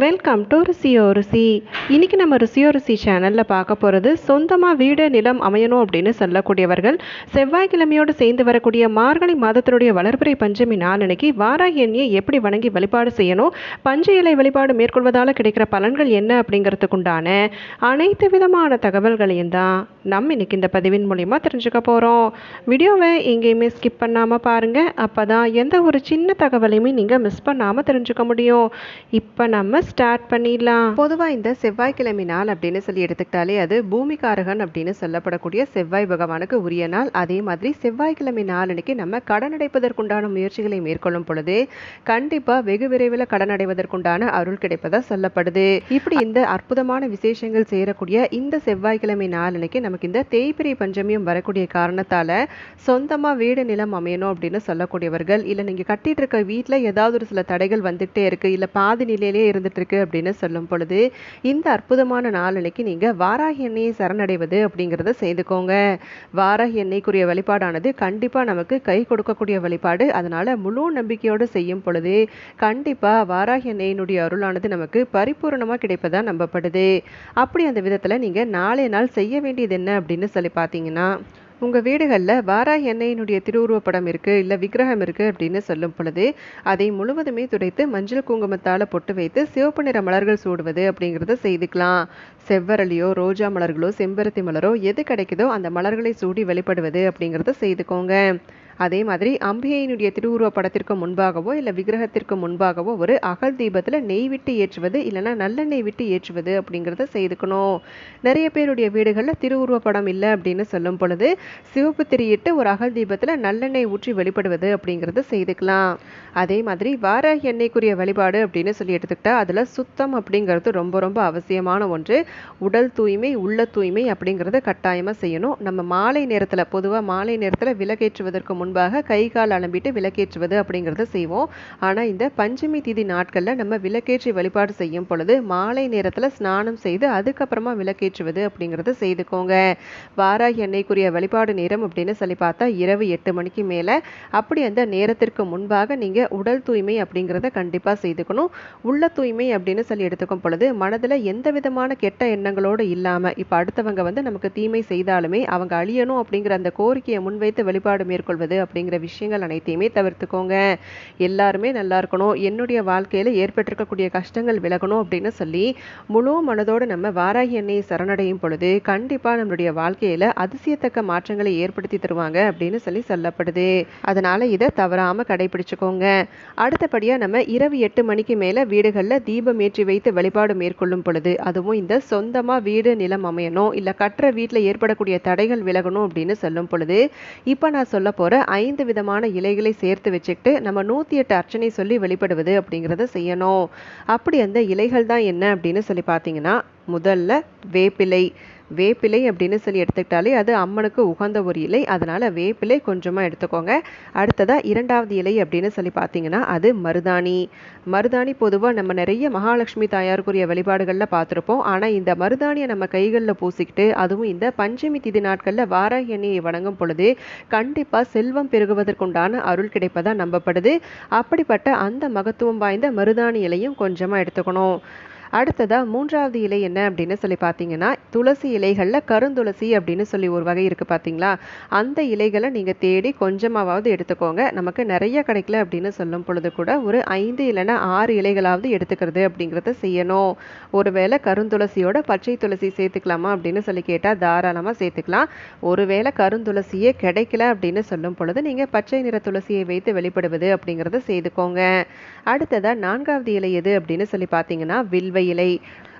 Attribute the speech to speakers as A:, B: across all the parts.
A: Welcome to ருசியோ ருசி. இன்றைக்கி நம்ம ருசியோ ருசி சேனலில் பார்க்க போகிறது சொந்தமாக வீடு நிலம் அமையணும் அப்படின்னு சொல்லக்கூடியவர்கள் செவ்வாய்க்கிழமையோடு சேர்ந்து வரக்கூடிய மார்கழி மாதத்தினுடைய வளர்பிறை பஞ்சமி நாள் வாராகி எண்ணியை எப்படி வணங்கி வழிபாடு செய்யணும் பஞ்ச இலை வழிபாடு மேற்கொள்வதால் கிடைக்கிற பலன்கள் என்ன அப்படிங்கிறதுக்குண்டான அனைத்து விதமான தகவல்களையும் தான் நம்ம இன்றைக்கி இந்த பதிவின் மூலிமா தெரிஞ்சுக்க போகிறோம் வீடியோவை எங்கேயுமே ஸ்கிப் பண்ணாமல் பாருங்கள் அப்போ தான் எந்த ஒரு சின்ன தகவலையுமே நீங்கள் மிஸ் பண்ணாமல் தெரிஞ்சுக்க முடியும். இப்போ நம்ம ஸ்டார்ட் பண்ணிடலாம். பொதுவாக இந்த செவ்வாய்க்கிழமை நாள் அப்படின்னு சொல்லி எடுத்துக்கிட்டாலே அது பூமிகாரகன் அப்படின்னு சொல்லப்படக்கூடிய செவ்வாய் பகவானுக்கு உரிய நாள். அதே மாதிரி செவ்வாய்க்கிழமை நாள் அன்னைக்கு நம்ம கடன் அடைப்பதற்குண்டான முயற்சிகளை மேற்கொள்ளும் பொழுது கண்டிப்பாக வெகு விரைவில் கடன் அடைவதற்குண்டான அருள் கிடைப்பதா சொல்லப்படுது. இப்படி இந்த அற்புதமான விசேஷங்கள் சேரக்கூடிய இந்த செவ்வாய்க்கிழமை நாள் அன்னைக்கு நமக்கு இந்த தேய்பிரை பஞ்சமியும் வரக்கூடிய காரணத்தால் சொந்தமாக வீடு நிலம் அமையணும் அப்படின்னு சொல்லக்கூடியவர்கள் இல்லை நீங்கள் கட்டிட்டு இருக்க வீட்டில் ஏதாவது ஒரு சில தடைகள் வந்துகிட்டே இருக்குது இல்லை பாதி நிலையிலே இருந்து இருக்கு அப்படின்னு சொல்லும் பொழுது இந்த அற்புதமான நாளனைக்கு நீங்கள் வாராகி எண்ணெயை சரணடைவது அப்படிங்கிறத செய்துக்கோங்க. வாராகி எண்ணெய்க்குரிய வழிபாடானது கண்டிப்பாக நமக்கு கை கொடுக்கக்கூடிய வழிபாடு. அதனால் முழு நம்பிக்கையோடு செய்யும் பொழுது கண்டிப்பாக வாராகி எண்ணெயினுடைய அருளானது நமக்கு பரிபூர்ணமாக கிடைப்பதாக நம்பப்படுது. அப்படி அந்த விதத்தில் நீங்கள் நாளை நாள் செய்ய வேண்டியது என்ன அப்படின்னு சொல்லி பார்த்தீங்கன்னா உங்கள் வீடுகளில் வாராகி எண்ணெயினுடைய திருவுருவப்படம் இருக்குது இல்லை விக்கிரகம் இருக்குது அப்படின்னு சொல்லும் பொழுது அதை முழுவதுமே துடைத்து மஞ்சள் குங்குமத்தால் பொட்டு வைத்து சிவப்பு நிற மலர்கள் சூடுவது அப்படிங்கிறத செய்துக்கலாம். செவ்வரளியோ ரோஜா மலர்களோ செம்பருத்தி மலரோ எது கிடைக்குதோ அந்த மலர்களை சூடி வெளிப்படுவது அப்படிங்கிறத செய்துக்கோங்க. அதே மாதிரி அம்பிகையினுடைய திருவுருவ படத்திற்கு முன்பாகவோ இல்லை விக்கிரகத்திற்கு முன்பாகவோ ஒரு அகல் தீபத்தில் நெய் விட்டு ஏற்றுவது இல்லைன்னா நல்லெண்ணெய் விட்டு ஏற்றுவது அப்படிங்கிறத செய்துக்கணும். நிறைய பேருடைய வீடுகளில் திருவுருவ படம் இல்லை அப்படின்னு சொல்லும் பொழுது சிவப்பு திரியிட்டு ஒரு அகல் தீபத்தில் நல்லெண்ணெய் ஊற்றி வெளிப்படுவது அப்படிங்கிறத செய்துக்கலாம். அதே மாதிரி வாராகி எண்ணெய்க்குரிய வழிபாடு அப்படின்னு சொல்லி எடுத்துக்கிட்டா அதில் சுத்தம் அப்படிங்கிறது ரொம்ப ரொம்ப அவசியமான ஒன்று. உடல் தூய்மை உள்ள தூய்மை அப்படிங்கிறத கட்டாயமாக செய்யணும். நம்ம மாலை நேரத்தில் பொதுவாக மாலை நேரத்தில் விலகேற்றுவதற்கு முன் முன்பாக கை கால் அலம்பிட்டு விளக்கேற்றுவது அப்படிங்கிறத செய்வோம். ஆனால் இந்த பஞ்சமி திதி நாட்களில் நம்ம விளக்கேற்றி வழிபாடு செய்யும் பொழுது மாலை நேரத்தில் ஸ்நானம் செய்து அதுக்கப்புறமா விளக்கேற்றுவது அப்படிங்கிறத செய்துக்கோங்க. வாராகி அன்னைக்குரிய வழிபாடு நேரம் அப்படின்னு சொல்லி பார்த்தா இரவு எட்டு மணிக்கு மேலே. அப்படி அந்த நேரத்திற்கு முன்பாக நீங்கள் உடல் தூய்மை அப்படிங்கிறத கண்டிப்பாக செய்துக்கணும். உள்ள தூய்மை அப்படின்னு சொல்லி எடுத்துக்கும் பொழுது மனதில் எந்த விதமான கெட்ட எண்ணங்களோடு இல்லாமல் இப்போ அடுத்தவங்க வந்து நமக்கு தீமை செய்தாலுமே அவங்க அழியணும் அப்படிங்கிற அந்த கோரிக்கையை முன்வைத்து வழிபாடு மேற்கொள்வது அப்படிங்கிற விஷயங்கள் அனைத்தையுமே தவிர்த்துக்கோங்க. எல்லாருமே நல்லா இருக்கணும். என்னுடைய வாழ்க்கையில் ஏற்பட்டிருக்கக்கூடிய கஷ்டங்கள் விலகணும் அப்படின்னு சொல்லி முழு மனதோடு நம்ம வாராகி எண்ணெயை சரணடையும் பொழுது கண்டிப்பாக நம்மளுடைய வாழ்க்கையில் அதிசயத்தக்க மாற்றங்களை ஏற்படுத்தி தருவாங்க அப்படின்னு சொல்லி சொல்லப்படுது. அதனால் இதை தவறாமல் கடைபிடிச்சுக்கோங்க. அடுத்தபடியாக நம்ம இரவு எட்டு மணிக்கு மேலே வீடுகளில் தீபம் ஏற்றி வைத்து வழிபாடு மேற்கொள்ளும் பொழுது அதுவும் இந்த சொந்தமாக வீடு நிலம் அமையணும் இல்லை கட்டுற வீட்டில் ஏற்படக்கூடிய தடைகள் விலகணும் அப்படின்னு சொல்லும் பொழுது இப்போ நான் சொல்ல போகிற ஐந்து விதமான இலைகளை சேர்த்து வச்சுக்கிட்டு நம்ம நூற்றி எட்டு அர்ச்சனை சொல்லி வெளிப்படுவது அப்படிங்கிறத செய்யணும். அப்படி அந்த இலைகள் தான் என்ன அப்படின்னு சொல்லி பார்த்தீங்கன்னா முதல்ல வேப்பிலை வேப்பிலை அப்படின்னு சொல்லி எடுத்துக்கிட்டாலே அது அம்மனுக்கு உகந்த ஒரு இலை. அதனால் வேப்பிலை கொஞ்சமாக எடுத்துக்கோங்க. அடுத்ததாக இரண்டாவது இலை அப்படின்னு சொல்லி பார்த்தீங்கன்னா அது மருதாணி. மருதாணி பொதுவாக நம்ம நிறைய மகாலட்சுமி தாயாருக்குரிய வழிபாடுகளில் பார்த்துருப்போம். ஆனால் இந்த மருதாணியை நம்ம கைகளில் பூசிக்கிட்டு அதுவும் இந்த பஞ்சமி திதி நாட்களில் வாராகி எண்ணெயை வணங்கும் பொழுது கண்டிப்பாக செல்வம் பெருகுவதற்குண்டான அருள் கிடைப்பதாக நம்பப்படுது. அப்படிப்பட்ட அந்த மகத்துவம் வாய்ந்த மருதாணி இலையும் கொஞ்சமாக எடுத்துக்கணும். அடுத்ததாக மூன்றாவது இலை என்ன அப்படின்னு சொல்லி பார்த்தீங்கன்னா துளசி இலைகளில் கருந்துளசி அப்படின்னு சொல்லி ஒரு வகை இருக்குது பார்த்தீங்களா? அந்த இலைகளை நீங்கள் தேடி கொஞ்சமாவது எடுத்துக்கோங்க. நமக்கு நிறைய கிடைக்கல அப்படின்னு சொல்லும் பொழுது கூட ஒரு ஐந்து இல்லைன்னா ஆறு இலைகளாவது எடுத்துக்கிறது அப்படிங்கிறத செய்யணும். ஒருவேளை கருந்துளசியோட பச்சை துளசி சேர்த்துக்கலாமா அப்படின்னு சொல்லி கேட்டால் தாராளமாக சேர்த்துக்கலாம். ஒருவேளை கருந்துளசியே கிடைக்கல அப்படின்னு சொல்லும் பொழுது நீங்கள் பச்சை நிற துளசியை வைத்து வெளிப்படுவது அப்படிங்கிறத செய்துக்கோங்க. அடுத்ததாக நான்காவது இலை எது அப்படின்னு சொல்லி பார்த்தீங்கன்னா வில்வை இலை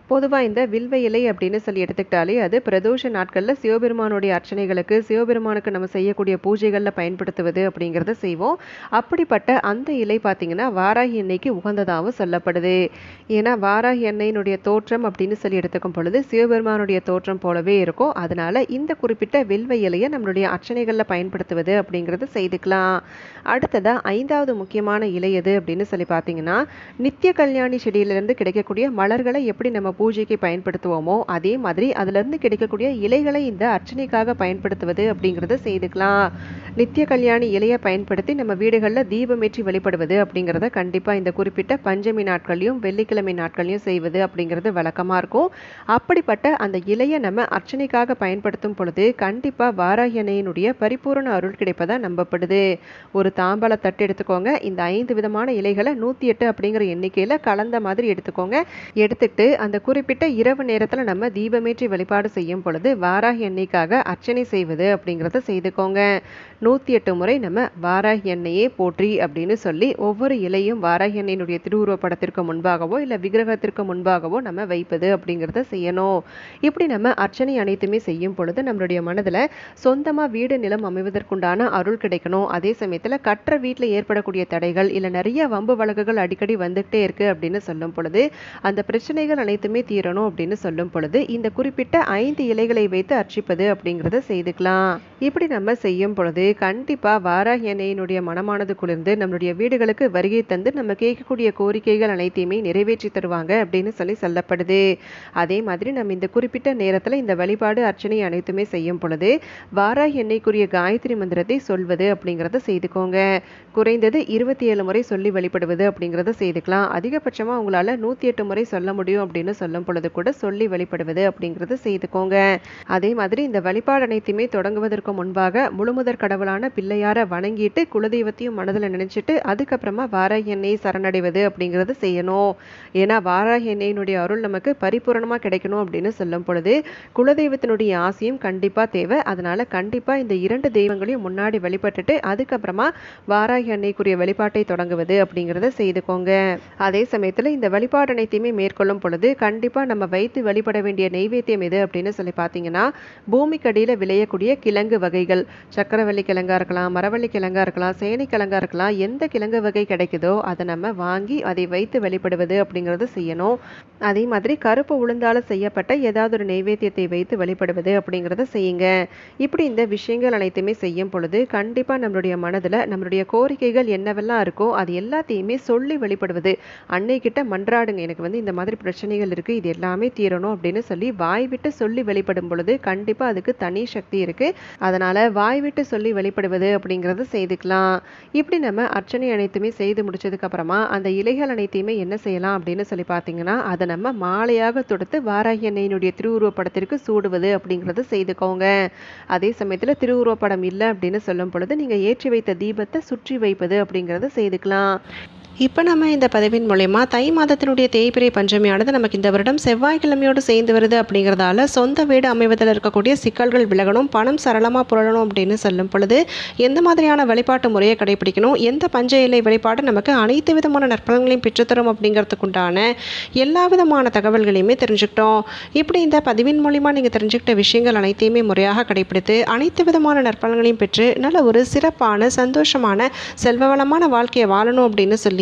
A: பொதுவாக இந்த வில்வ இலை அப்படின்னு சொல்லி எடுத்துக்கிட்டாலே அது பிரதோஷ நாட்களில் சிவபெருமானுடைய அர்ச்சனைகளுக்கு சிவபெருமானுக்கு நம்ம செய்யக்கூடிய பூஜைகளில் பயன்படுத்துவது அப்படிங்கிறத செய்வோம். அப்படிப்பட்ட அந்த இலை பார்த்தீங்கன்னா வாராகி எண்ணெய்க்கு உகந்ததாகவும் சொல்லப்படுது. ஏன்னா வாராகி எண்ணெயினுடைய தோற்றம் அப்படின்னு சொல்லி எடுத்துக்கும் பொழுது சிவபெருமானுடைய தோற்றம் போலவே இருக்கும். அதனால இந்த குறிப்பிட்ட வில்வ இலையை நம்மளுடைய அர்ச்சனைகளில் பயன்படுத்துவது அப்படிங்கிறது செய்துக்கலாம். அடுத்ததாக ஐந்தாவது முக்கியமான இலை எது அப்படின்னு சொல்லி பார்த்தீங்கன்னா நித்திய கல்யாணி செடியிலிருந்து கிடைக்கக்கூடிய மலர்களை எப்படி நம்ம பூஜைக்கு பயன்படுத்துவோமோ அதே மாதிரி அதிலிருந்து கிடைக்கக்கூடிய இலைகளை இந்த அர்ச்சனைக்காக பயன்படுத்துவது அப்படிங்கிறத செய்துக்கலாம். நித்திய கல்யாணி இலையை பயன்படுத்தி நம்ம வீடுகளில் தீபமேற்றி வழிபடுவது அப்படிங்கிறத கண்டிப்பாக இந்த குறிப்பிட்ட பஞ்சமி நாட்களையும் வெள்ளிக்கிழமை நாட்களையும் செய்வது அப்படிங்கிறது வழக்கமாக இருக்கும். அப்படிப்பட்ட அந்த இலையை நம்ம அர்ச்சனைக்காக பயன்படுத்தும் பொழுது கண்டிப்பாக வாராகியனையினுடைய பரிபூரண அருள் கிடைப்பதா நம்பப்படுது. ஒரு தாம்பாள தட்டு எடுத்துக்கோங்க. இந்த ஐந்து விதமான இலைகளை நூற்றி எட்டு அப்படிங்கிற எண்ணிக்கையில் கலந்த மாதிரி எடுத்துக்கோங்க. எடுத்துக்கிட்டு அந்த குறிப்பிட்ட இரவு நேரத்தில் நம்ம தீபமேற்றி வழிபாடு செய்யும் பொழுது வாராகி எண்ணெய்க்காக அர்ச்சனை செய்வது அப்படிங்கிறத செய்துக்கோங்க. நூற்றி எட்டு முறை நம்ம வாராகி எண்ணெயே போற்றி அப்படின்னு சொல்லி ஒவ்வொரு இலையும் வாராகி எண்ணெயினுடைய திருவுருவப்படத்திற்கு முன்பாகவோ இல்லை விக்கிரகத்திற்கு முன்பாகவோ நம்ம வைப்பது அப்படிங்கிறத செய்யணும். இப்படி நம்ம அர்ச்சனை அனைத்துமே செய்யும் பொழுது நம்மளுடைய மனதில் சொந்தமாக வீடு நிலம் அமைவதற்குண்டான அருள் கிடைக்கணும். அதே சமயத்தில் கற்ற வீட்டில் ஏற்படக்கூடிய தடைகள் இல்லை நிறைய வம்பு வழக்குகள் அடிக்கடி வந்துகிட்டே இருக்கு அப்படின்னு சொல்லும் பொழுது அந்த பிரச்சனைகள் அனைத்துமே மட்டுமே தீரணும் அப்படின்னு சொல்லும் பொழுது இந்த குறிப்பிட்ட ஐந்து இலைகளை வைத்து அர்ச்சிப்பது அப்படிங்கிறத செய்துக்கலாம். இப்படி நம்ம செய்யும் பொழுது கண்டிப்பாக வாராகி அன்னையினுடைய மனமானது குளிர்ந்து நம்மளுடைய வீடுகளுக்கு வருகை தந்து நம்ம கேட்கக்கூடிய கோரிக்கைகள் அனைத்தையுமே நிறைவேற்றி தருவாங்க அப்படின்னு சொல்லி சொல்லப்படுது. அதே மாதிரி நம்ம இந்த குறிப்பிட்ட நேரத்தில் இந்த வழிபாடு அர்ச்சனை அனைத்துமே செய்யும் பொழுது வாராகி எண்ணெய்க்குரிய காயத்ரி மந்திரத்தை சொல்வது அப்படிங்கிறத செய்துக்கோங்க. குறைந்தது இருபத்தி ஏழு முறை சொல்லி வழிபடுவது அப்படிங்கிறத செய்துக்கலாம். அதிகபட்சமாக உங்களால் நூற்றி எட்டு முறை சொல்ல முடியும் அப்படின்னு சொல்லும் பொழுது கூட சொல்லி வழிபடுவது அப்படிங்கிறத செய்துக்கோங்க. அதே மாதிரி இந்த வழிபாடு அனைத்தையுமே தொடங்குவதற்கு முன்பாக முழுமுதற் கடவுளான பிள்ளையாரை வணங்கிட்டு குலதெய்வத்தையும் மனதில் நினைச்சிட்டு அதுக்கப்புறமா வாராகி எண்ணெய் சரணடைவது அப்படிங்கிறது செய்யணும். ஏன்னா வாராகி எண்ணெயினுடைய அருள் நமக்கு பரிபூரணமாக கிடைக்கணும் அப்படின்னு சொல்லும் பொழுது குலதெய்வத்தினுடைய ஆசையும் கண்டிப்பாக தேவை. அதனால கண்டிப்பாக இந்த இரண்டு தெய்வங்களையும் முன்னாடி வழிபட்டுட்டு அதுக்கப்புறமா வாராகி அன்னைக்குரிய வழிபாட்டை தொடங்குவது அப்படிங்கிறத செய்துக்கோங்க. அதே சமயத்தில் இந்த வழிபாடு அனைத்தையுமே மேற்கொள்ளும் பொழுது கண்டிப்பாக நம்ம வைத்து வழிபட வேண்டிய நெய்வேத்தியம் எது அப்படின்னு சொல்லி பார்த்தீங்கன்னா பூமிக்கடியில் விளையக்கூடிய கிழங்கு வகைகள். சக்கரவள்ளி கிழங்கா இருக்கலாம் மரவள்ளி கிழங்கா இருக்கலாம் சேனை கிழங்கா இருக்கலாம் எந்த கிழங்கு வகை கிடைக்குதோ அதை நம்ம வாங்கி அதை வைத்து வழிபடுவது அப்படிங்கிறது செய்யணும். அதே மாதிரி கருப்பு உளுந்தால செய்யப்பட்ட ஏதாவது ஒரு நெய்வேத்தியத்தை வைத்து வழிபடுவது அப்படிங்கிறத செய்யுங்க. இப்படி இந்த விஷயங்கள் அனைத்துமே செய்யும் பொழுது கண்டிப்பாக நம்மளுடைய மனதில் நம்மளுடைய கோரிக்கைகள் என்னவெல்லாம் இருக்கோ அது எல்லாத்தையுமே சொல்லி வழிபடுவது. அன்னை கிட்ட மன்றாடுங்க. எனக்கு வந்து இந்த மாதிரி பிரச்சனைகள் இருக்கு இருக்குது இது எல்லாமே தீரணும் அப்படின்னு சொல்லி வாய் விட்டு சொல்லி வெளிப்படும் பொழுது கண்டிப்பாக அதுக்கு தனி சக்தி இருக்குது அதனால் வாய் விட்டு சொல்லி வெளிப்படுவது அப்படிங்கிறத செய்துக்கலாம். இப்படி நம்ம அர்ச்சனை அனைத்துமே செய்து முடிச்சதுக்கு அப்புறமா அந்த இலைகள் அனைத்தையுமே என்ன செய்யலாம் அப்படின்னு சொல்லி பார்த்தீங்கன்னா அதை நம்ம மாலையாக தொடுத்து வாராகி அன்னையினுடைய திருவுருவப்படத்திற்கு சூடுவது அப்படிங்கிறத செய்துக்கோங்க. அதே சமயத்தில் திருவுருவப்படம் இல்லை அப்படின்னு சொல்லும் பொழுது நீங்கள் ஏற்றி வைத்த தீபத்தை சுற்றி வைப்பது அப்படிங்கிறத செய்துக்கலாம். இப்போ நம்ம இந்த பதிவின் மூலயமா தை மாதத்தினுடைய தேய்பிரை பஞ்சமியானது நமக்கு இந்த வருடம் செவ்வாய்க்கிழமையோடு சேர்ந்து வருது அப்படிங்கிறதால சொந்த வீடு அமைவதில் இருக்கக்கூடிய சிக்கல்கள் விலகணும் பணம் சரளமாக புரளணும் அப்படின்னு சொல்லும் பொழுது எந்த மாதிரியான வழிபாட்டு முறையை கடைபிடிக்கணும் எந்த பஞ்ச இலை வழிபாடு நமக்கு அனைத்து விதமான நற்பலன்களையும் பெற்றுத்தரும் அப்படிங்கிறதுக்குண்டான எல்லா விதமான தகவல்களையுமே தெரிஞ்சுக்கிட்டோம். இப்படி இந்த பதிவின் மூலிமா நீங்கள் தெரிஞ்சுக்கிட்ட விஷயங்கள் அனைத்தையுமே முறையாக கடைபிடித்து அனைத்து விதமான நற்பலன்களையும் பெற்று நல்ல ஒரு சிறப்பான சந்தோஷமான செல்வவளமான வாழ்க்கையை வாழணும் அப்படின்னு சொல்லி